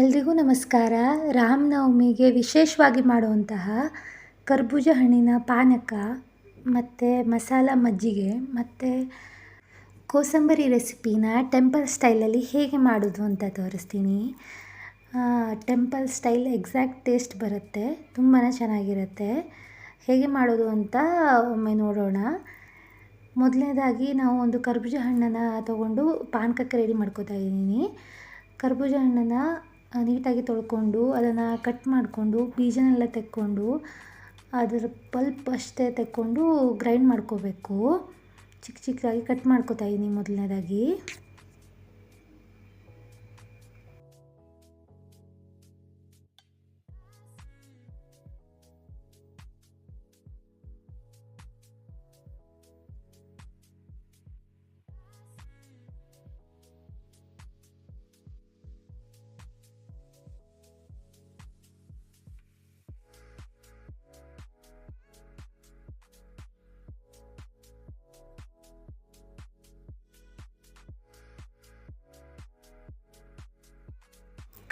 ಎಲ್ರಿಗೂ ನಮಸ್ಕಾರ. ರಾಮನವಮಿಗೆ ವಿಶೇಷವಾಗಿ ಮಾಡುವಂತಹ ಕರ್ಬೂಜ ಹಣ್ಣಿನ ಪಾನಕ, ಮತ್ತು ಮಸಾಲ ಮಜ್ಜಿಗೆ, ಮತ್ತು ಕೋಸಂಬರಿ ರೆಸಿಪಿನ ಟೆಂಪಲ್ ಸ್ಟೈಲಲ್ಲಿ ಹೇಗೆ ಮಾಡೋದು ಅಂತ ತೋರಿಸ್ತೀನಿ. ಟೆಂಪಲ್ ಸ್ಟೈಲ್ ಎಕ್ಸಾಕ್ಟ್ ಟೇಸ್ಟ್ ಬರುತ್ತೆ ತುಂಬಾ ಚೆನ್ನಾಗಿರುತ್ತೆ. ಹೇಗೆ ಮಾಡೋದು ಅಂತ ಒಮ್ಮೆ ನೋಡೋಣ. ಮೊದಲನೇದಾಗಿ ನಾವು ಒಂದು ಕರ್ಬೂಜ ಹಣ್ಣನ್ನು ತಗೊಂಡು ಪಾನಕಕ್ಕೆ ರೆಡಿ ಮಾಡ್ಕೋತಾ ಇದ್ದೀನಿ. ಕರ್ಬೂಜ ಹಣ್ಣನ್ನು ನೀಟಾಗಿ ತೊಳ್ಕೊಂಡು ಅದನ್ನು ಕಟ್ ಮಾಡಿಕೊಂಡು ಬೀಜನೆಲ್ಲ ತೆಕ್ಕೊಂಡು ಅದರ ಪಲ್ಪ್ ಅಷ್ಟೇ ತೆಕ್ಕೊಂಡು ಗ್ರೈಂಡ್ ಮಾಡ್ಕೋಬೇಕು. ಚಿಕ್ಕ ಚಿಕ್ಕದಾಗಿ ಕಟ್ ಮಾಡ್ಕೋತಾ ಇದ್ದೀನಿ ಮೊದಲನೇದಾಗಿ.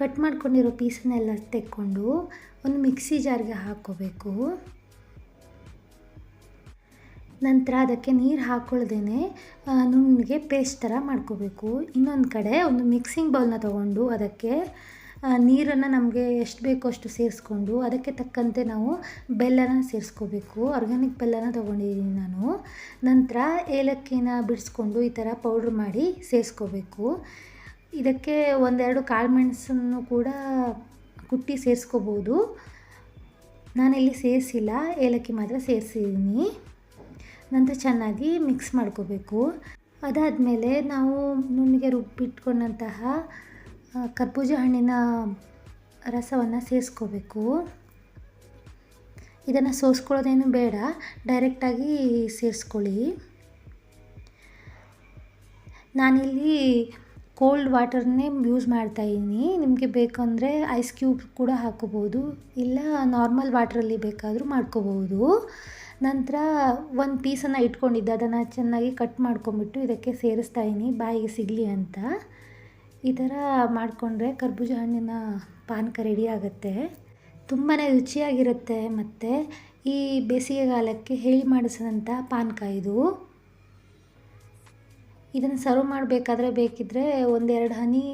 ಕಟ್ ಮಾಡ್ಕೊಂಡಿರೋ ಪೀಸನ್ನೆಲ್ಲ ತೆಕ್ಕೊಂಡು ಒಂದು ಮಿಕ್ಸಿ ಜಾರ್ಗೆ ಹಾಕ್ಕೋಬೇಕು. ನಂತರ ಅದಕ್ಕೆ ನೀರು ಹಾಕ್ಕೊಳ್ದೇ ನುಣ್ಣಗೆ ಪೇಸ್ಟ್ ಥರ ಮಾಡ್ಕೋಬೇಕು. ಇನ್ನೊಂದು ಕಡೆ ಒಂದು ಮಿಕ್ಸಿಂಗ್ ಬೌಲ್ನ ತೊಗೊಂಡು ಅದಕ್ಕೆ ನೀರನ್ನು ನಮಗೆ ಎಷ್ಟು ಬೇಕೋ ಅಷ್ಟು ಸೇರಿಸ್ಕೊಂಡು ಅದಕ್ಕೆ ತಕ್ಕಂತೆ ನಾವು ಬೆಲ್ಲನ ಸೇರಿಸ್ಕೋಬೇಕು. ಆರ್ಗ್ಯಾನಿಕ್ ಬೆಲ್ಲನ ತೊಗೊಂಡಿದ್ದೀನಿ ನಾನು. ನಂತರ ಏಲಕ್ಕಿನ ಬಿಡಿಸ್ಕೊಂಡು ಈ ಥರ ಪೌಡ್ರ್ ಮಾಡಿ ಸೇರಿಸ್ಕೋಬೇಕು. ಇದಕ್ಕೆ ಒಂದೆರಡು ಕಾಳುಮೆಣಸನ್ನು ಕೂಡ ಕುಟ್ಟಿ ಸೇರಿಸ್ಕೋಬೋದು. ನಾನಿಲ್ಲಿ ಸೇರಿಸಿಲ್ಲ, ಏಲಕ್ಕಿ ಮಾತ್ರ ಸೇರಿಸಿದ್ದೀನಿ ನಂತರ ಚೆನ್ನಾಗಿ ಮಿಕ್ಸ್ ಮಾಡ್ಕೋಬೇಕು. ಅದಾದಮೇಲೆ ನಾವು ನುಣ್ಣಗೆ ರುಬ್ಬಿಟ್ಕೊಂಡಂತಹ ಕರ್ಬೂಜ ಹಣ್ಣಿನ ರಸವನ್ನು ಸೇರಿಸ್ಕೋಬೇಕು. ಇದನ್ನು ಸೋಸ್ಕೊಳ್ಳೋದೇನು ಬೇಡ ಡೈರೆಕ್ಟಾಗಿ ಸೇರಿಸ್ಕೊಳ್ಳಿ. ನಾನಿಲ್ಲಿ ಕೋಲ್ಡ್ ವಾಟರ್ನೇ ಯೂಸ್ ಮಾಡ್ತಾಯಿದ್ದೀನಿ ನಿಮಗೆ ಬೇಕಂದರೆ ಐಸ್ ಕ್ಯೂಬ್ ಕೂಡ ಹಾಕೋಬೋದು ಇಲ್ಲ ನಾರ್ಮಲ್ ವಾಟ್ರಲ್ಲಿ ಬೇಕಾದರೂ ಮಾಡ್ಕೋಬೋದು ನಂತರ ಒಂದು ಪೀಸನ್ನು ಇಟ್ಕೊಂಡಿದ್ದೆ. ಅದನ್ನು ಚೆನ್ನಾಗಿ ಕಟ್ ಮಾಡ್ಕೊಂಬಿಟ್ಟು ಇದಕ್ಕೆ ಸೇರಿಸ್ತಾ ಇದ್ದೀನಿ ಬಾಯಿಗೆ ಸಿಗಲಿ ಅಂತ. ಈ ಥರ ಮಾಡಿಕೊಂಡ್ರೆ ಕರ್ಬೂಜ ಹಣ್ಣಿನ ಪಾನಕ ರೆಡಿ ಆಗುತ್ತೆ. ತುಂಬಾ ರುಚಿಯಾಗಿರುತ್ತೆ ಮತ್ತು ಈ ಬೇಸಿಗೆಗಾಲಕ್ಕೆ ಹೇಳಿ ಮಾಡಿಸಿದಂಥ ಪಾನಕ ಇದು. ಇದನ್ನು ಸರ್ವ್ ಮಾಡಬೇಕಾದ್ರೆ ಬೇಕಿದ್ದರೆ ಒಂದೆರಡು ಹನಿ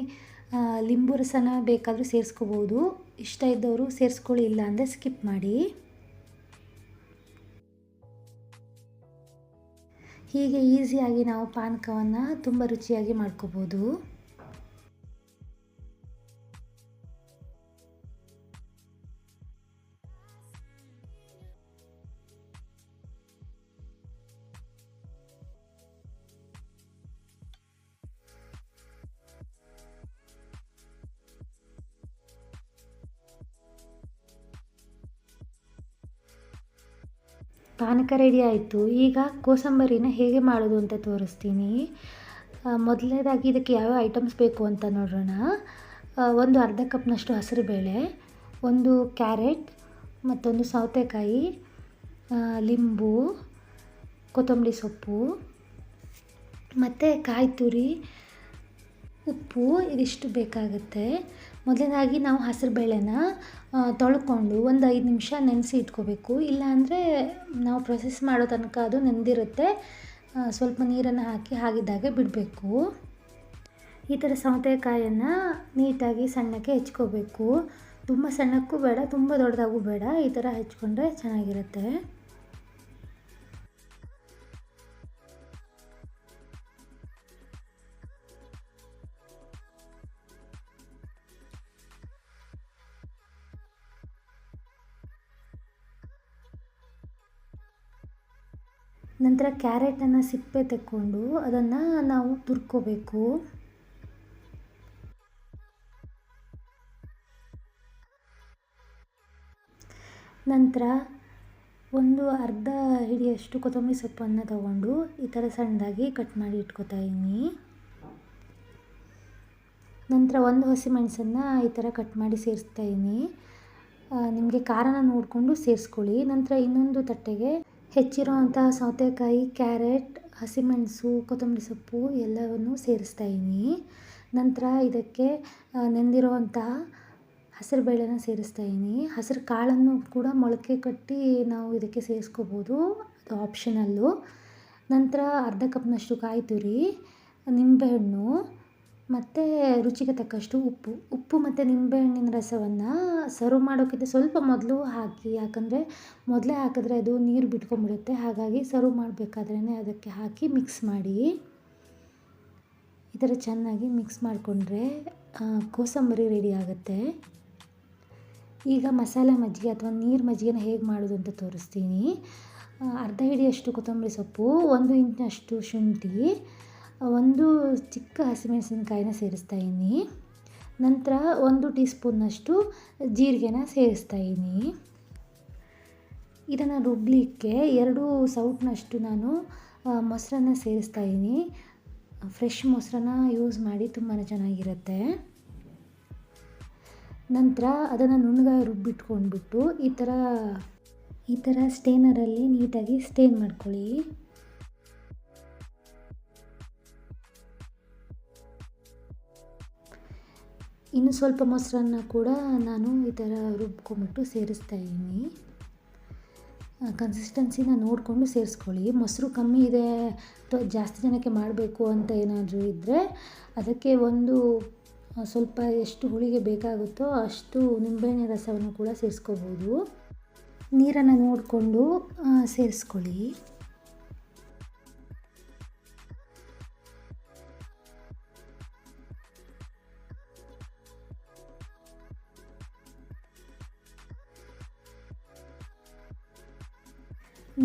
ಲಿಂಬು ರಸನ ಬೇಕಾದರೂ ಸೇರಿಸ್ಕೋಬೋದು. ಇಷ್ಟ ಇದ್ದವರು ಸೇರಿಸ್ಕೊಳ್ಳಿ, ಇಲ್ಲ ಅಂದರೆ ಸ್ಕಿಪ್ ಮಾಡಿ. ಹೀಗೆ ಈಸಿಯಾಗಿ ನಾವು ಪಾನಕವನ್ನು ತುಂಬ ರುಚಿಯಾಗಿ ಮಾಡ್ಕೋಬೋದು. ಪಾನಕ ರೆಡಿ ಆಯಿತು. ಈಗ ಕೋಸಂಬರಿನ ಹೇಗೆ ಮಾಡೋದು ಅಂತ ತೋರಿಸ್ತೀನಿ. ಮೊದಲನೇದಾಗಿ ಇದಕ್ಕೆ ಯಾವ್ಯಾವ ಐಟಮ್ಸ್ ಬೇಕು ಅಂತ ನೋಡೋಣ. ಒಂದು ಅರ್ಧ ಕಪ್ನಷ್ಟು ಹಸಿರುಬೇಳೆ, ಒಂದು ಕ್ಯಾರೆಟ್ ಮತ್ತೊಂದು ಸೌತೆಕಾಯಿ ಲಿಂಬು, ಕೊತ್ತಂಬರಿ ಸೊಪ್ಪು, ಮತ್ತು ಕಾಯಿ ತುರಿ, ಉಪ್ಪು, ಇದಿಷ್ಟು ಬೇಕಾಗುತ್ತೆ. ಮೊದಲನೇದಾಗಿ ನಾವು ಹಸಿರು ಬೇಳೆನ ತೊಳ್ಕೊಂಡು ಒಂದು ಐದು ನಿಮಿಷ ನೆನೆಸಿ ಇಟ್ಕೋಬೇಕು. ಇಲ್ಲಾಂದರೆ ನಾವು ಪ್ರೊಸೆಸ್ ಮಾಡೋ ತನಕ ಅದು ನೆನೆದಿರುತ್ತೆ ಸ್ವಲ್ಪ ನೀರನ್ನು ಹಾಕಿ ಹಾಗಿದ್ದಾಗೆ ಬಿಡಬೇಕು. ಈ ಥರ ಸೌತೆಕಾಯನ್ನು ನೀಟಾಗಿ ಸಣ್ಣಕ್ಕೆ ಹೆಚ್ಕೋಬೇಕು. ತುಂಬ ಸಣ್ಣಕ್ಕೂ ಬೇಡ, ತುಂಬ ದೊಡ್ಡದಾಗೂ ಬೇಡ. ಈ ಥರ ಹೆಚ್ಕೊಂಡ್ರೆ ಚೆನ್ನಾಗಿರುತ್ತೆ. ನಂತರ ಕ್ಯಾರೆಟನ್ನು ಸಿಪ್ಪೆ ತಕ್ಕೊಂಡು ಅದನ್ನು ನಾವು ತುರ್ಕೋಬೇಕು. ನಂತರ ಒಂದು ಅರ್ಧ ಹಿಡಿಯಷ್ಟು ಕೊತ್ತಂಬರಿ ಸೊಪ್ಪನ್ನು ತಗೊಂಡು ಈ ಥರ ಸಣ್ಣದಾಗಿ ಕಟ್ ಮಾಡಿ ಇಟ್ಕೋತಾ ಇದ್ದೀನಿ. ನಂತರ ಒಂದು ಹಸಿಮೆಣಸನ್ನು ಈ ಥರ ಕಟ್ ಮಾಡಿ ಸೇರಿಸ್ತಾ ಇದ್ದೀನಿ. ನಿಮಗೆ ಖಾರನ ನೋಡಿಕೊಂಡು ಸೇರಿಸ್ಕೊಳ್ಳಿ. ನಂತರ ಇನ್ನೊಂದು ತಟ್ಟೆಗೆ ಹೆಚ್ಚಿರೋವಂಥ ಸೌತೆಕಾಯಿ, ಕ್ಯಾರೆಟ್, ಹಸಿಮೆಣಸು, ಕೊತ್ತಂಬರಿ ಸೊಪ್ಪು ಎಲ್ಲವನ್ನು ಸೇರಿಸ್ತಾ ಇದ್ದೀನಿ. ನಂತರ ಇದಕ್ಕೆ ನೆಂದಿರುವಂತಹ ಹಸಿರು ಬೇಳೆನ ಸೇರಿಸ್ತಾ ಇದ್ದೀನಿ. ಹಸಿರು ಕಾಳನ್ನು ಕೂಡ ಮೊಳಕೆ ಕಟ್ಟಿ ನಾವು ಇದಕ್ಕೆ ಸೇರಿಸ್ಕೋಬೋದು, ಅದು ಆಪ್ಷನಲ್ಲು ನಂತರ ಅರ್ಧ ಕಪ್ನಷ್ಟು ಕಾಯಿ ತುರಿ ನಿಂಬೆಹಣ್ಣು ಮತ್ತು ರುಚಿಗೆ ತಕ್ಕಷ್ಟು ಉಪ್ಪು. ಉಪ್ಪು ಮತ್ತು ನಿಂಬೆಹಣ್ಣಿನ ರಸವನ್ನು ಸರ್ವ್ ಮಾಡೋಕ್ಕಿಂತ ಸ್ವಲ್ಪ ಮೊದಲು ಹಾಕಿ, ಯಾಕಂದರೆ ಮೊದಲೇ ಹಾಕಿದ್ರೆ ಅದು ನೀರು ಬಿಟ್ಕೊಂಡ್ಬಿಡುತ್ತೆ. ಹಾಗಾಗಿ ಸರ್ವ್ ಮಾಡಬೇಕಾದ್ರೇ ಅದಕ್ಕೆ ಹಾಕಿ ಮಿಕ್ಸ್ ಮಾಡಿ. ಈ ಥರ ಚೆನ್ನಾಗಿ ಮಿಕ್ಸ್ ಮಾಡಿಕೊಂಡ್ರೆ ಕೋಸಂಬರಿ ರೆಡಿ ಆಗುತ್ತೆ. ಈಗ ಮಸಾಲೆ ಮಜ್ಜಿಗೆ ಅಥವಾ ನೀರು ಮಜ್ಜಿಗೆನ ಹೇಗೆ ಮಾಡೋದು ಅಂತ ತೋರಿಸ್ತೀನಿ. ಅರ್ಧ ಹಿಡಿಯಷ್ಟು ಕೊತ್ತಂಬರಿ ಸೊಪ್ಪು, ಒಂದು ಇಂಚಿನಷ್ಟು ಶುಂಠಿ ಒಂದು ಚಿಕ್ಕ ಹಸಿಮೆಣಸಿನ್ಕಾಯಿನ ಸೇರಿಸ್ತಾ ಇದ್ದೀನಿ. ನಂತರ ಒಂದು ಟೀ ಸ್ಪೂನ್ನಷ್ಟು ಜೀರಿಗೆನ ಸೇರಿಸ್ತಾ ಇದ್ದೀನಿ. ಇದನ್ನು ರುಬ್ಬಲಿಕ್ಕೆ ಎರಡು ಸೌಟ್ನಷ್ಟು ನಾನು ಮೊಸರನ್ನ ಸೇರಿಸ್ತಾ ಇದ್ದೀನಿ. ಫ್ರೆಶ್ ಮೊಸರನ್ನ ಯೂಸ್ ಮಾಡಿ ತುಂಬಾ ಚೆನ್ನಾಗಿರುತ್ತೆ. ನಂತರ ಅದನ್ನು ನುಣ್ಣಗೆ ರುಬ್ಬಿಟ್ಕೊಂಡ್ಬಿಟ್ಟು ಈ ಥರ ಈ ಥರ ಸ್ಟೇನರಲ್ಲಿ ನೀಟಾಗಿ ಸ್ಟೇನ್ ಮಾಡ್ಕೊಳ್ಳಿ. ಇನ್ನು ಸ್ವಲ್ಪ ಮೊಸರನ್ನ ಕೂಡ ನಾನು ಈ ಥರ ರುಬ್ಕೊಂಬಿಟ್ಟು ಸೇರಿಸ್ತಾ ಇದ್ದೀನಿ. ಕನ್ಸಿಸ್ಟೆನ್ಸಿನ ನೋಡಿಕೊಂಡು ಸೇರಿಸ್ಕೊಳ್ಳಿ. ಮೊಸರು ಕಮ್ಮಿ ಇದೆ, ಅಥವಾ ಜಾಸ್ತಿ ಜನಕ್ಕೆ ಮಾಡಬೇಕು ಅಂತ ಏನಾದರೂ ಇದ್ದರೆ ಅದಕ್ಕೆ ಒಂದು ಸ್ವಲ್ಪ ಎಷ್ಟು ಹುಳಿಗೆ ಬೇಕಾಗುತ್ತೋ ಅಷ್ಟು ನಿಂಬೆಹಣ್ಣಿನ ರಸವನ್ನು ಕೂಡ ಸೇರಿಸ್ಕೋಬೋದು. ನೀರನ್ನು ನೋಡಿಕೊಂಡು ಸೇರಿಸ್ಕೊಳ್ಳಿ.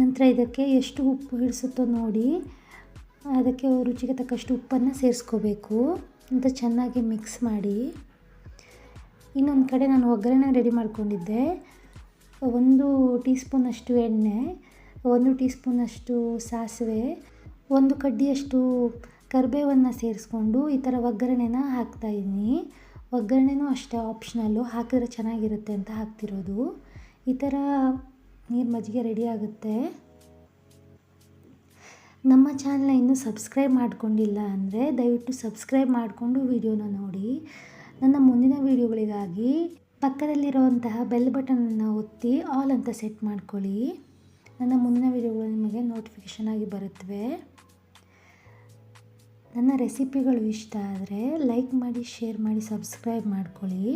ನಂತರ ಇದಕ್ಕೆ ಎಷ್ಟು ಉಪ್ಪು ಹಿಡಿಸುತ್ತೋ ನೋಡಿ. ಅದಕ್ಕೆ ರುಚಿಗೆ ತಕ್ಕಷ್ಟು ಉಪ್ಪನ್ನು ಸೇರಿಸ್ಕೋಬೇಕು. ಅಂತ ಚೆನ್ನಾಗಿ ಮಿಕ್ಸ್ ಮಾಡಿ. ಇನ್ನೊಂದು ಕಡೆ ನಾನು ಒಗ್ಗರಣೆ ರೆಡಿ ಮಾಡ್ಕೊಂಡಿದ್ದೆ. ಒಂದು ಟೀ ಸ್ಪೂನಷ್ಟು ಎಣ್ಣೆ, ಒಂದು ಟೀ ಸ್ಪೂನಷ್ಟು ಸಾಸಿವೆ, ಒಂದು ಕಡ್ಡಿಯಷ್ಟು ಕರಿಬೇವನ್ನು ಸೇರಿಸ್ಕೊಂಡು ಈ ಥರ ಒಗ್ಗರಣೆನ ಹಾಕ್ತಾಯಿದ್ದೀನಿ ಒಗ್ಗರಣೆನೂ ಅಷ್ಟೇ ಆಪ್ಷನಲ್ಲು ಹಾಕಿದ್ರೆ ಚೆನ್ನಾಗಿರುತ್ತೆ ಅಂತ ಹಾಕ್ತಿರೋದು. ಈ ಥರ ನೀರು ಮಜ್ಜಿಗೆ ರೆಡಿ ಆಗುತ್ತೆ. ನಮ್ಮ ಚಾನಲ್ನ ಇನ್ನೂ ಸಬ್ಸ್ಕ್ರೈಬ್ ಮಾಡಿಕೊಂಡಿಲ್ಲ ಅಂದರೆ ದಯವಿಟ್ಟು ಸಬ್ಸ್ಕ್ರೈಬ್ ಮಾಡಿಕೊಂಡು ವಿಡಿಯೋನ ನೋಡಿ. ನನ್ನ ಮುಂದಿನ ವೀಡಿಯೋಗಳಿಗಾಗಿ ಪಕ್ಕದಲ್ಲಿರುವಂತಹ ಬೆಲ್ ಬಟನನ್ನು ಒತ್ತಿ ಆಲ್ ಅಂತ ಸೆಟ್ ಮಾಡ್ಕೊಳ್ಳಿ. ನನ್ನ ಮುಂದಿನ ವಿಡಿಯೋಗಳು ನಿಮಗೆ ನೋಟಿಫಿಕೇಷನ್ ಆಗಿ ಬರುತ್ತವೆ ನನ್ನ ರೆಸಿಪಿಗಳು ಇಷ್ಟ ಆದರೆ ಲೈಕ್ ಮಾಡಿ ಶೇರ್ ಮಾಡಿ ಸಬ್ಸ್ಕ್ರೈಬ್ ಮಾಡ್ಕೊಳ್ಳಿ.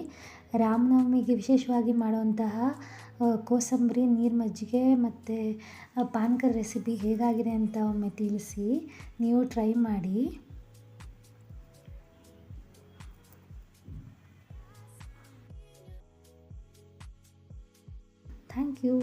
ರಾಮನವಮಿಗೆ ವಿಶೇಷವಾಗಿ ಮಾಡುವಂತಹ ಕೋಸಂಬರಿ, ನೀರು ಮಜ್ಜಿಗೆ ಮತ್ತು ಪಾನಕದ ರೆಸಿಪಿ ಹೇಗಾಗಿದೆ ಅಂತ ಒಮ್ಮೆ ತಿಳಿಸಿ, ನೀವು ಟ್ರೈ ಮಾಡಿ. Thank you.